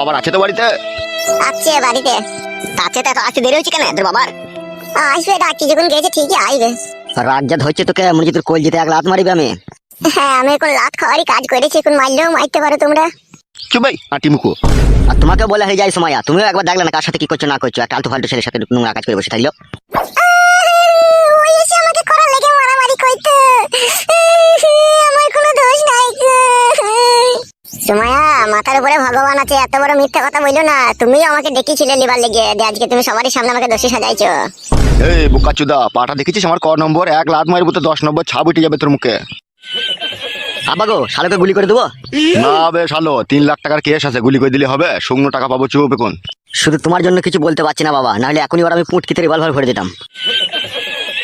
বাবার আছে তো বাড়িতে? আছে বাড়িতে। আছে তো আছে আসতে দেরি হচ্ছে কেন তোর বাবার? আসবে ডাকি যখন গেছে ঠিকই আসবে। রাত যা হচ্ছে তোকে মনে হচ্ছে তোর কোল যেতে এক লাত মারিবে আমি। হ্যাঁ আমি এখন লাত খাওয়ারই কাজ করেছি এখন মারলেও মারতে পারো তোমরা। কি ভাই আটি মুখো। আর তোমাকে বলে হয়ে যায় সময় তুমিও একবার দেখলে না কার সাথে কি করছ না করছ একটা আলতু ফালতু ছেলের সাথে নোংরা কাজ করে বসে থাকল। সুমায়া মাথার উপরে ভগবান আছে এত বড় মিথ্যা কথা বলল না। তুমিও আমাকে ডেকেছিলে লিবার লেগে যে আজকে তুমি সবারই সামনে আমাকে দোষী সাজাইছো। এই বোকা চুদা পাটা দেখেছিস আমার ক নম্বর? এক লাত মারবো তো দশ নম্বর ছাপ উঠে যাবে তোর মুখে। আব্বা গো শালোকে গুলি করে দেবো? না বে শালো তিন লাখ টাকার কেস আছে গুলি করে দিলে হবে শুকনো টাকা পাবো চুপ এখন শুধু তোমার জন্য কিছু বলতে পারছি না বাবা নাহলে এখনই ওরা আমি পুটকিতে রিভলভার ভরে দিতাম।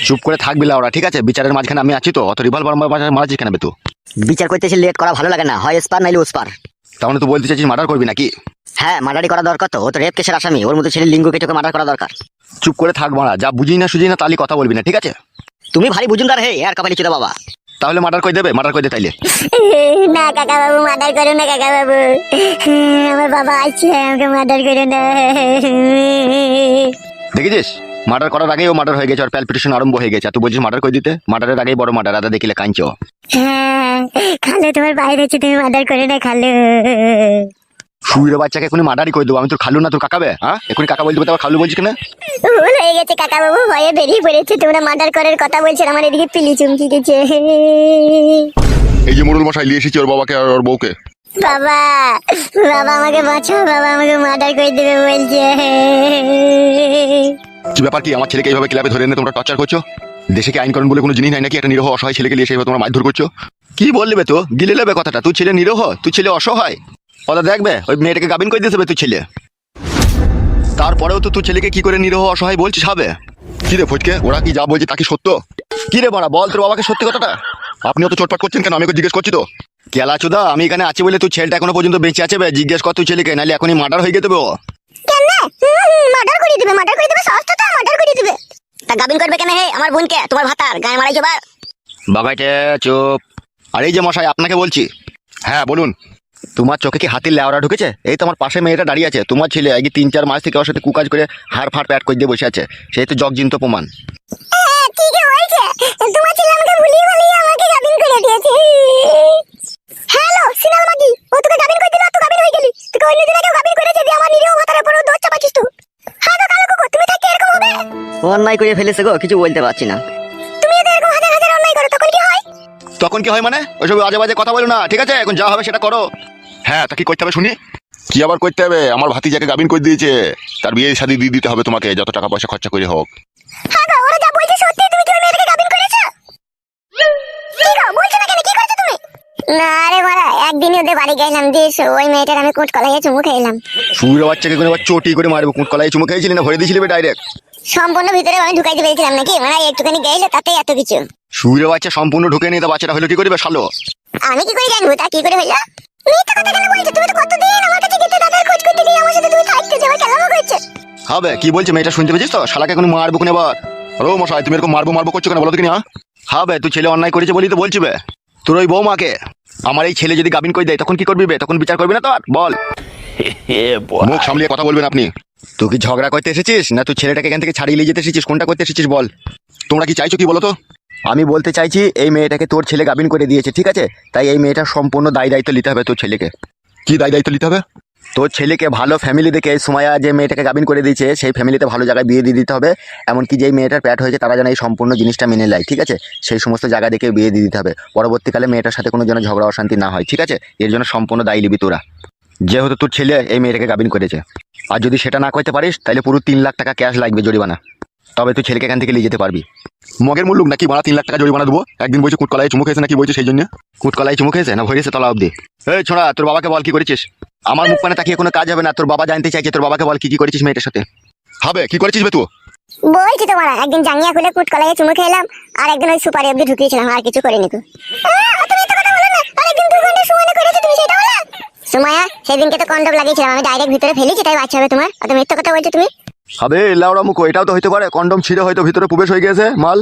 চুপ করে থাকবি ওরা ঠিক আছে? বিচারের মাঝখানে আমি আছি তো অত রিভলভার মারাচ্ছিস কেন বে তুই? বিচার করতে এসে লেট করা ভালো লাগে না। হয় স্পার নাইলে ওসপার তাহলে মানে তুই বলতে চাইছিস মার্ডার করবি নাকি? হ্যাঁ মার্ডারি করা দরকার তো। ও তো রেপ কেসের আসামি। ওর মতো ছেলে লিঙ্গ কেটে মার্ডার করা দরকার। চুপ করে থাক মারা যা বুঝি না সুঝি না তাহলে কথা বলবি না ঠিক আছে? তুমি ভারী বুঝুনদার হে আর কপালি চুদা বাবা। তাহলে মার্ডার করে দেবে মার্ডার করে দে তাইলে। না কাকা বাবু মার্ডার করো না কাকা বাবু আমার বাবা আছে আমাকে মার্ডার করো না। দেখেছিস? মার্ডার করার আগেই ও মার্ডার হয়ে গেছে আর প্যালপিটেশন আরম্ভ হয়ে গেছে। আর তুই বলছিস মার্ডার করে দিতে? মার্ডারের আগেই বড় মার্ডার আদা দেখিলে কাঁদছো। হ্যাঁ খালো তোমার বাইরে আছে তুমি মার্ডার করে না খালো। শুয়ের বাচ্চাকে এখনই মার্ডারই করে দেবো। আমি তোর খালু না তোর কাকাবে হ্যাঁ? এখনই কাকা বলতে আবার খালু বলছিস কেন? ভুল হয়ে গেছে কাকা বাবু ভয়ে বেরিয়ে পড়েছে। তোমরা মার্ডার করার কথা বলছেন আমার এদিকে পিলি চুমকি গেছে এই যে মোড়ল মশাই নিয়ে এসেছি ওর বাবাকে আর ওর বউকে। বাবা বাবা আমাকে বাঁচাও বাবা আমাকে মার্ডার করে দেবে বলছে। কি ব্যাপার কি? আমার ছেলেকে এইভাবে ক্লাবে ধরে এনে তোমরা টর্চার করছ? দেশে কি আইনকরণ বলে কোনো জিনিস নাই নাকি? একটা নিরহ অসহায় ছেলেকে নিয়ে এইভাবে তোমরা মারধর করছ? কি বললি তো? গিলে নেবে কথাটা। তুই ছেলে নিরহ, তুই ছেলে অসহায়। কথা দেখবে ওই মেয়েটাকে গাবিন করে দিতে তুই ছেলে। তারপরেও তো তুই ছেলেকে কি করে নিরহ অসহায় বলছিস হবে কি রে ফটকে? ওরা কি যা বলছে তা কি সত্য? কি রে বাড়া, বল তোর বাবাকে সত্যি কথাটা? আপনিও তো চটপট করছেন কেন? আমি জিজ্ঞেস করছি তো। কেলা চুদা, আমি এখানে আছি বলে তুই ছেলেটা এখনও পর্যন্ত বেঁচে আছে বে? জিজ্ঞেস কর তুই ছেলেকে, নাহলে এখনই মার্ডার হয়ে কেন? মার্ডার করে দিবে, মার্ডার করে দিবে সস্তা মার্ডার করে দিবে। তা গাবিন করবে কেন হে? আমার বোনকে তোমার ভাতার গায়ে মারাই যাবার বাগাইটে চুপ। আর এই যে মশাই আপনাকে বলছি। হ্যাঁ বলুন। তোমার চোখে কি হাতির লেওড়া ঢুকেছে? এই তোমার পাশে মেয়েটা দাঁড়িয়ে আছে। তোমার ছেলে আগে তিন চার মাস থেকে ওর সাথে কুকাজ করে হাড় ফাড় প্যাট করে দিয়ে বসে আছে। সেই তো জগজিন্ত প্রমাণ। হ্যাঁ, তোমার ছেলে আমাকে ভুলিয়ে ভালিয়ে আমাকে গাবিন করে দিয়েছে। হ্যালো সিনাল মাগি। ও তোকে গাবিন করে দিল আর গাবিন হয়ে গেলি। তোকে অন্য দিন আগেও গাবিন করেছে দিয়ে আমার নিরীহ মাথার উপর দোষ চাপাচ্ছিস তুই। হ্যাঁ অন্যায় করে ফেলেছে গো কিছু বলতে পারছি না। তুমি যদি এরকম হাজার হাজার অন্যায় করো তখন কি হয়? তখন কি হয় মানে? ওইসব আজে বাজে কথা বলো না ঠিক আছে? এখন যা হবে সেটা করো। হ্যাঁ তা কি করতে হবে শুনি? কি আবার করতে হবে? আমার ভাতিজাকে গাবিন করে দিয়েছে। তার বিয়ে শাদি দিয়ে দিতে হবে তোমাকে যত টাকা পয়সা খরচা করে হোক। হ্যাঁ গো ওরা যা বলছে সত্যি তুমি কি ওই মেয়েটাকে গাবিন করেছ? কি গো বলছো না কেন? কি করেছ তুমি? না রে মারা একদিন ওদের বাড়ি গেলাম দিয়ে ওই মেয়েটার আমি কোট কলাইয়ে চুমু খেলাম। বাচ্চাকে কোনো চটি করে মারবো কুট কলাই চুমু খেয়েছিলি না? ভরে দিয়েছিলি ডাইরেক্ট সম্পূর্ণ ভিতরে আমি ঢুকাইতে পেরেছিলাম নাকি? মানে একটুখানি গেলে তাতে এত কিছু। শুয়ের বাচ্চা সম্পূর্ণ ঢুকে নিয়ে তো বাচ্চাটা হলো কি করবে শালো? আমি কি করে জানব? তা কি করে হইল মিথ্যা কথা কেন বলছো তুমি তো কতদিন আমার কাছে গেতে দাদার খোঁজ করতে গিয়ে আমার সাথে তুমি থাকতে যাবে কেলামো করছ? হবে কি বলছে মেয়েটা শুনতে পেয়েছিস তো? শালাকে এখন মারবো কোন এবার। হ্যালো মশাই তুমি এরকম মারবো মারবো করছ কেন? বলো তো কিনা হবে তুই ছেলে অন্যায় করেছে বলি তো বলছি বে। তোর ওই বৌমাকে। আমার এই ছেলে যদি গাবিন করে দেয় তখন কি করবি বে? তখন বিচার করবি না তো আর? বল। মুখ সামলিয়ে কথা বলবেন আপনি। তুই কি ঝগড়া করতে এসেছিস? না তুই ছেলেটাকে এখান থেকে ছাড়িয়ে নিয়ে যেতে এসেছিস? কোনটা করতে এসেছিস বল? তোমরা কি চাইছো কি বলো তো? আমি বলতে চাইছি এই মেয়েটাকে তোর ছেলে গাবিন করে দিয়েছে ঠিক আছে? তাই এই মেয়েটা সম্পূর্ণ দায় দায়িত্ব নিতে হবে তোর ছেলেকে। কি দায় দায়িত্ব নিতে হবে? তোর ছেলেকে ভালো ফ্যামিলি দেখে সুমায়া যে মেয়েটাকে গাবিন করে দিয়েছে, সেই ফ্যামিলিতে ভালো জায়গায় বিয়ে দিয়ে দিতে হবে। এমনকি যেই মেয়েটার প্যাট হয়েছে, তারা যেন এই সম্পূর্ণ জিনিসটা মেনে নেয়, ঠিক আছে? সেই সমস্ত জায়গা দেখে বিয়ে দিয়ে দিতে হবে। পরবর্তীকালে মেয়েটার সাথে কোনো যেন ঝগড়া, অশান্তি না হয়, ঠিক আছে? এর জন্য সম্পূর্ণ দায়ী নিবি তোরা। যেহেতু তোর ছেলে এই মেয়েটাকে গাবিন করেছে। আর যদি সেটা না করতে পারিস, তাহলে পুরো তিন লাখ টাকা ক্যাশ লাগবে জরিমানা। তবে তুই ছেলেকে এখান থেকে নিয়ে যেতে পারবি। মগের মূল্য নাকি মারা তিন লাখ টাকা জরিমানা দেবো? একদিন বলছে কুটকলায় চুমুক খেয়েছে নাকি বলছে সেই জন্য? কুটকলাই চুমুক হয়েছে না ভরেছে তলা অব্দি। এই ছোড়া, তোর বাবাকে বল কি করেছিস? আমার মুখ পানে তাকিয়ে কোনো কাজ হবে না। তোর বাবা জানতে চাইছে, তোর বাবাকে বল কি কি করেছিস মেয়েটার সাথে? হবে, কি করেছিস বে তুই? বলছি তোমার, একদিন জাঙ্গিয়া খুলে কুট কলাইয়ে চুমু খেলাম, আর একদিন ওই সুপারি অব্দি ঢুকিয়েছিলাম, আর কিছু করিনি তো তো সুমায়া সেদিনকে তো কন্ডম লাগিয়েছিলাম, আমি ডাইরেক্ট ভিতরে ফেলেছি, তাই বাচ্চা হবে তোমার অত মিথ্যা কথা বলছো তুমি। হবে লাউড়া মুখো এটাও তো হইতে পারে। কন্ডম ছিঁড়ে হয়তো ভিতরে প্রবেশ হয়ে গেছে মাল।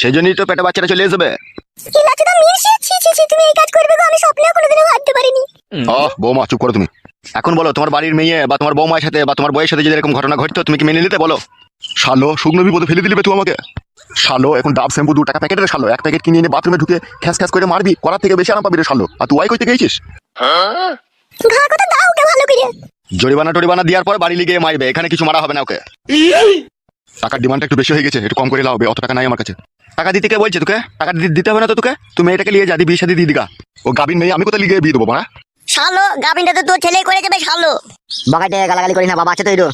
সেই জন্যই তো পেটে বাচ্চাটা চলে যাবে কি লাচুদা মির্শি ছি ছি ছি তুমি এই কাজ করবে গো আমি স্বপ্নেও কোনোদিনও ভাবতে পারিনি। আহ বৌমা চুপ করো তুমি। এখন বলো তোমার বাড়ির মেয়ে বা তোমার বৌমায়ের সাথে বা তোমার বউয়ের সাথে যদি এরকম ঘটনা ঘটতো তুমি কি মেনে নিতে বলো? শালো শুকনো বিপদে ফেলে দিলি বে তুই আমাকে। শালো এখন ডাব শ্যাম্পু দু টাকা প্যাকেটের শালো। এক প্যাকেট কিনে এনে বাথরুমে ঢুকে খ্যাস খ্যাস করে মারবি করার থেকে বেশি আরাম পাবি রে শালো। আর তুই ওয়াই করতে গেছিস ঘা কথা দাও ওকে ভালো করে। জরিমানা টরিমানা দেওয়ার পর বাড়ি লিগে মারবে এখানে কিছু মারা হবে না ওকে। টাকার ডিমান্ডটা একটু বেশি হয়ে গেছে একটু কম করে লাও অত টাকা নাই আমার কাছে। টাকা দিতে কে বলছে তোকে? টাকা দিতে হবে না তো তোকে? তুমি এটাকে নিয়ে যাদি বিয়ে সাথে দিয়ে দিগা। ও গাবিন মেয়ে আমি কোথায় লিগে বিয়ে দেবো? মারা? শালো গাবিনটা তো তোর ছেলেই করে যাবে শালো। বাকাইতে গালাগালি করিস না বাবা আছে তো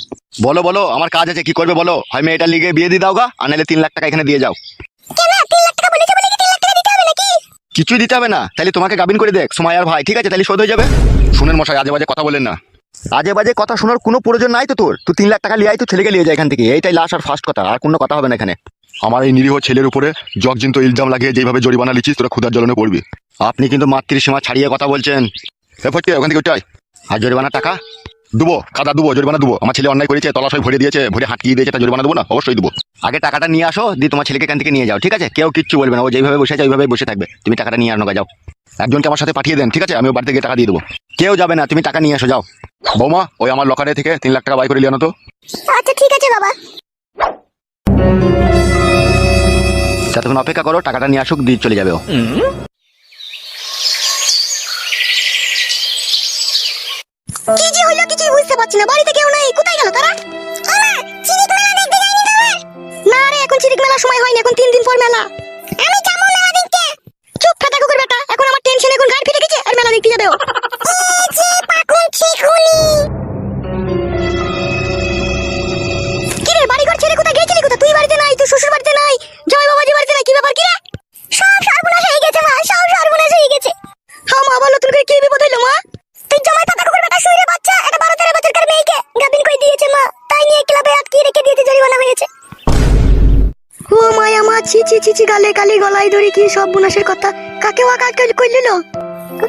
বলো বলো আমার কাজ আছে কি করবে বলো? হয় মেয়েটা লিগে বিয়ে দিয়ে দাও গা আর নাহলে তিন লাখ টাকা এখানে দিয়ে যাও। কেন? তিন লাখ টাকা বলেছে বলে কি তিন লাখ টাকা দিতে হবে নাকি? কিছুই দিতে হবে না তাহলে তোমাকে গাবিন করে দেখ সময় আর ভাই ঠিক আছে? তাহলে শোধ হয়ে যাবে। শুনেন মশাই আজে বাজে কথা বলেন না। আজে বাজে কথা শোনার কোনো প্রয়োজন নাই তো তোর? তুই তিন লাখ টাকা লিয়ে আয় তো ছেলেকে নিয়ে যায় এখান থেকে। এইটাই লাস্ট আর ফার্স্ট কথা আর কোনো কথা হবে না এখানে। আমার এই নিরীহ ছেলের উপরে জগজিন্ত ইলজাম লাগিয়ে যেভাবে জরিমানা লিচিস তোরা ক্ষুদার জ্বলনে পড়বি। আপনি কিন্তু মাতৃসীমা ছাড়িয়ে কথা বলছেন। এ ফটকে ওখান থেকে উঠাই আর জরিমানা টাকা? দুবো কাদা দুবো জরিমানা দুবো। আমার ছেলে অন্যায় করেছে তলাশয় ভরে দিয়েছে ভরে হাঁটিয়ে দিয়েছে তা জরিমানা দেবো না? অবশ্যই দেবো। আগে টাকাটা নিয়ে আসো দিয়ে তোমার ছেলেকে এখান থেকে নিয়ে যাও ঠিক আছে? কেউ কিচ্ছু বলবে না ও যেভাবে বসে আছে ওইভাবে বসে থাকবে। তুমি টাকাটা নিয়ে আনো যাও। একজনকে আমার সাথে পাঠিয়ে দেন ঠিক আছে? আমি বাড়িতে গিয়ে টাকা দিয়ে দেবো। কেউ যাবে না তুমি টাকা নিয়ে আসো যাও। বৌমা ওই আমার লকারে থেকে তিন লাখ টাকা বাই করে লিয়ানো তো। আচ্ছা ঠিক আছে বাবা। ততক্ষণ অপেক্ষা করো টাকাটা নিয়ে আসুক দিয়ে চলে যাবে ও। কি যে হলো কিছুই বুঝতে পারছি না। বাড়িতে কেউ নাই কোথায় গেল তারা? না রে এখন চিরিক সময় হয়নি এখন তিন দিন পর মেলা। ছি ছি ছি ছি গালে গালি গলায় ধরি কি সব বুনাসের কথা। কাকে ওয়া কাকে কইলিল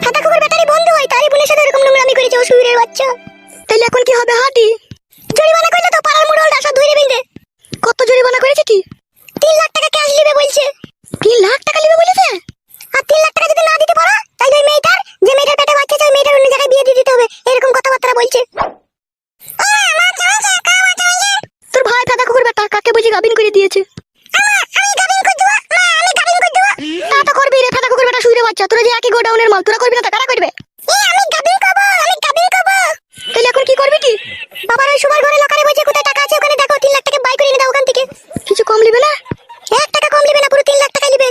ফাটা কুকুর বেটারি বন্ধু হয় তারই বোনের সাথে এরকম নোংরামি করেছে ও শুয়ের বাচ্চা। তাইলে এখন কি হবে হাঁটি? জরিমানা করলে তো পাড়ার মোড়ল ডাসা ধরে বেঁধে কত জরিমানা করেছে কি? তিন লাখ টাকা ক্যাশ নেবে বলছে। তিন লাখ টাকা নেবে বলেছে? আর তিন লাখ টাকা যদি না দিতে পারো তাহলে ওই মেয়েটার যে মেয়েটার পেটে বাচ্চা ওই মেয়েটার অন্য জায়গায় বিয়ে দিয়ে দিতে হবে। এরকম কথাবার্তা বলছে। তোর ভাই ফাদা কুকুর বেটা কাকে বুঝি গাবিন করে দিয়েছে? বাচ্চা তোরা যে একই গোডাউনের মাল তোরা করবি না কারা করবে? আমি গাবিন করব আমি গাবিন করব। তাহলে এখন কি করবি কি? বাবার ওই সবার ঘরে লকারে বসে কোথায় টাকা আছে ওখানে দেখো তিন লাখ টাকা বাই করে এনে দাও ওখান থেকে। কিছু কম নেবে না? এক টাকা কম নেবে না পুরো তিন লাখ টাকা লিবে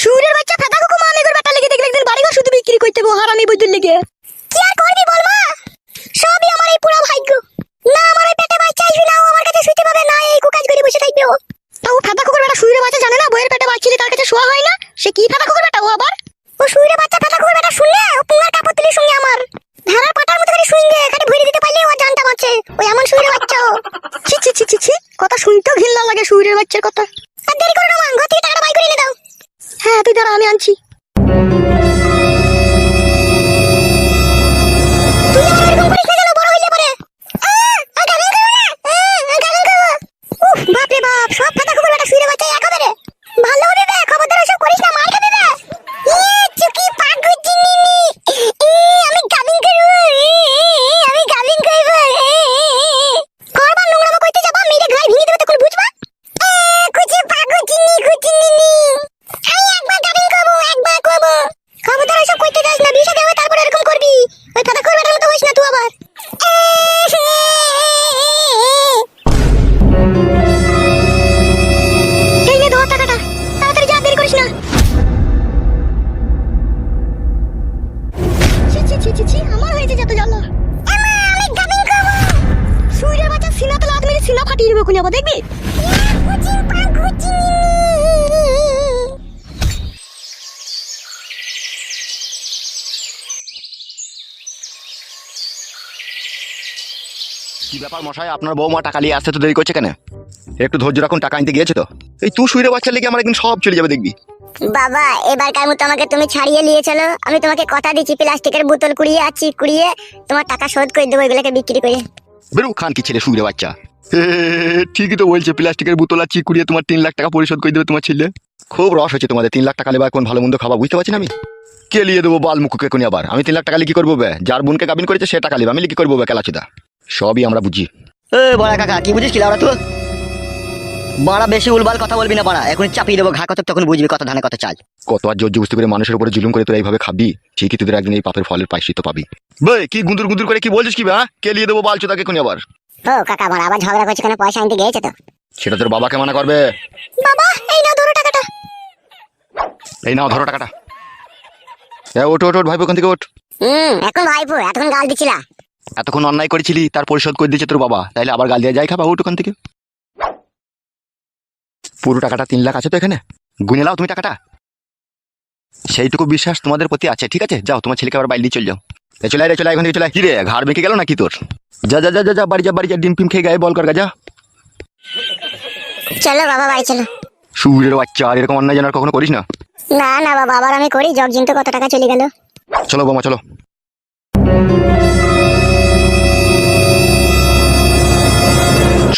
সুরের বাচ্চা ফাদা কুকুমা আমি মেঘর বেটা লেগে দেখলে একদিন বাড়ি ঘর শুধু বিক্রি করতে হবে হারামি বৈদ্যুৎ লেগে কি আর করবি বল মা সবই আমার এই পুরো ভাগ্য না আমার ওই পেটে বাচ্চা আসবে না ও আমার কাছে শুইতে পাবে না এই কুকাজ করে বসে থাকবে ও তা ও ফাদা কুকুর বেটা শুইরে বাচ্চা জানে না বইয়ের পেটে বাচ্চা তার কাছে শোয়া হয় না সে কি ফাদা কুকুর বেটা ও আবার ও শুইরে বাচ্চা ফাদা কুকুর বেটা শুনলে ও পুঙ্গার কাপড় তুলে সঙ্গে আমার ভেড়ার পাটার মতো করে শুইঙ্গে এখানে ভরে দিতে পারলে ও ওই এমন শুয়ের বাচ্চা ছি ছি ছি ছি ছি। কথা শুনতেও ঘৃণা লাগে শুইরের বাচ্চার কথা। আর দেরি করো না মা, ঘর থেকে টাকাটা বাই করে এনে দাও। হ্যাঁ তুই দাঁড়া, আমি আনছি। কি ব্যাপার মশাই? আপনার বৌমা টাকা নিয়ে আসতে তো দেরি করছে কেন? একটু ধৈর্য রাখুন টাকা আনতে গিয়েছে তো। এই তুই শুয়ে বাচ্চা লেগে আমার একদিন সব চলে যাবে দেখবি। বাবা এবারকার মতো আমাকে তুমি ছাড়িয়ে নিয়ে চলো আমি তোমাকে কথা দিচ্ছি প্লাস্টিকের বোতল কুড়িয়ে আছি কুড়িয়ে তোমার টাকা শোধ করে দেবো এগুলোকে বিক্রি করে। বেরু খান কি ছেলে শুয়ে বাচ্চা। ঠিকই তো বলছে প্লাস্টিকের বোতল আর চিকুড়িয়ে তোমার তিন লাখ টাকা পরিশোধ করে দেবে তোমার ছেলে। খুব রস হচ্ছে তোমাদের তিন লাখ টাকা লেবা কোন ভালো মন্দ খাওয়া বুঝতে পারছি না আমি? কে লিয়ে দেবো বাল মুখকে কোনি আবার? আমি তিন লাখ টাকা কি করব বে? যার বোনকে গাবিন করেছে সে টাকা লিবে আমি কি করব বে কেলাচুদা? সবই আমরা বুঝি। এ বড়া কাকা কি বুঝিস কি লাউড়া তুই? বড়া বেশি উলবাল কথা বলবি না বড়া এখন চাপিয়ে দেবো ঘা কত তখন বুঝবি কত ধানে কত চাল। কত আর জোর বুঝতে করে মানুষের উপরে জুলুম করে তোরা এইভাবে খাবি? ঠিকই তোদের একদিন এই পাপের ফলের পাইসিত পাবি। বে কি গুন্দুর গুন্দুর করে কি বলছিস কি বে, হ্যাঁ? কে লিয়ে দেবো বালছো তাকে কোনি আবার। ও কাকা আমার আবার ঝগড়া করছে কেন? পয়সা আনতে গিয়েছে তো। সেটা তোর বাবাকে মানা করবে। বাবা এই নাও ধরো টাকাটা। এই নাও ধরো টাকাটা। এ ওঠ ওঠ ওঠ ভাইপো ওখান থেকে ওঠ। হুম এখন ভাইপো এতক্ষণ গাল দিছিলা। এতক্ষণ অন্যায় করেছিলি তার পরিশোধ করে দিয়েছে তোর বাবা। তাইলে আবার গাল দিয়ে যাই খাবা ওঠ ওখান থেকে। পুরো টাকাটা তিন লাখ আছে তো এখানে। গুনে নাও তুমি টাকাটা। সেইটুকু বিশ্বাস তোমাদের প্রতি আছে ঠিক আছে? যাও তোমার ছেলেকে আবার বাইরে চলে যাও। চলে রে চলে এখান থেকে চলে আয়। কি রে ঘাড় বেঁকে গেল নাকি তোর? যা যা যা যা, যা বাড়ি যা বাড়ি যা ডিম পিম খেয়ে গায়ে বল কর যা। চলো বাবা বাড়ি চলো। সুরের বাচ্চা আর এরকম অন্যায় যেন আর কখনো করিস না। না না বাবা আবার আমি করি জগ জিনতে কত টাকা চলে গেল। চলো বোমা চলো।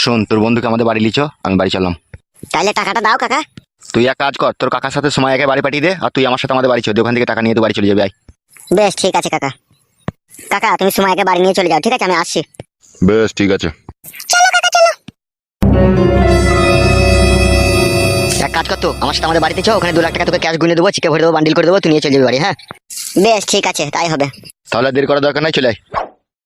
শোন তোর বন্ধুকে আমাদের বাড়ি লিচ আমি বাড়ি চললাম। তাহলে টাকাটা দাও কাকা। তুই এক কাজ কর তোর কাকার সাথে সময় একে বাড়ি পাঠিয়ে দে আর তুই আমার সাথে আমাদের বাড়ি চল দে, ওখান থেকে টাকা নিয়ে তো বাড়ি চলে যাবি আয়। বেশ ঠিক আছে কাকা। কাকা তুমি সময়কে বাড়ি নিয়ে চলে যাও ঠিক আছে আমি আসছি। বেশ ঠিক আছে। এক কাজ করতো আমার সাথে আমাদের বাড়িতে চো ওখানে দু লাখ টাকা তোকে ক্যাশ গুনে দেবো চিকে ভরে দেবো বান্ডিল করে দেবো তুই নিয়ে চলে যাবি বাড়ি হ্যাঁ? বেশ ঠিক আছে তাই হবে। তাহলে দেরি করার দরকার নাই চলে আয়।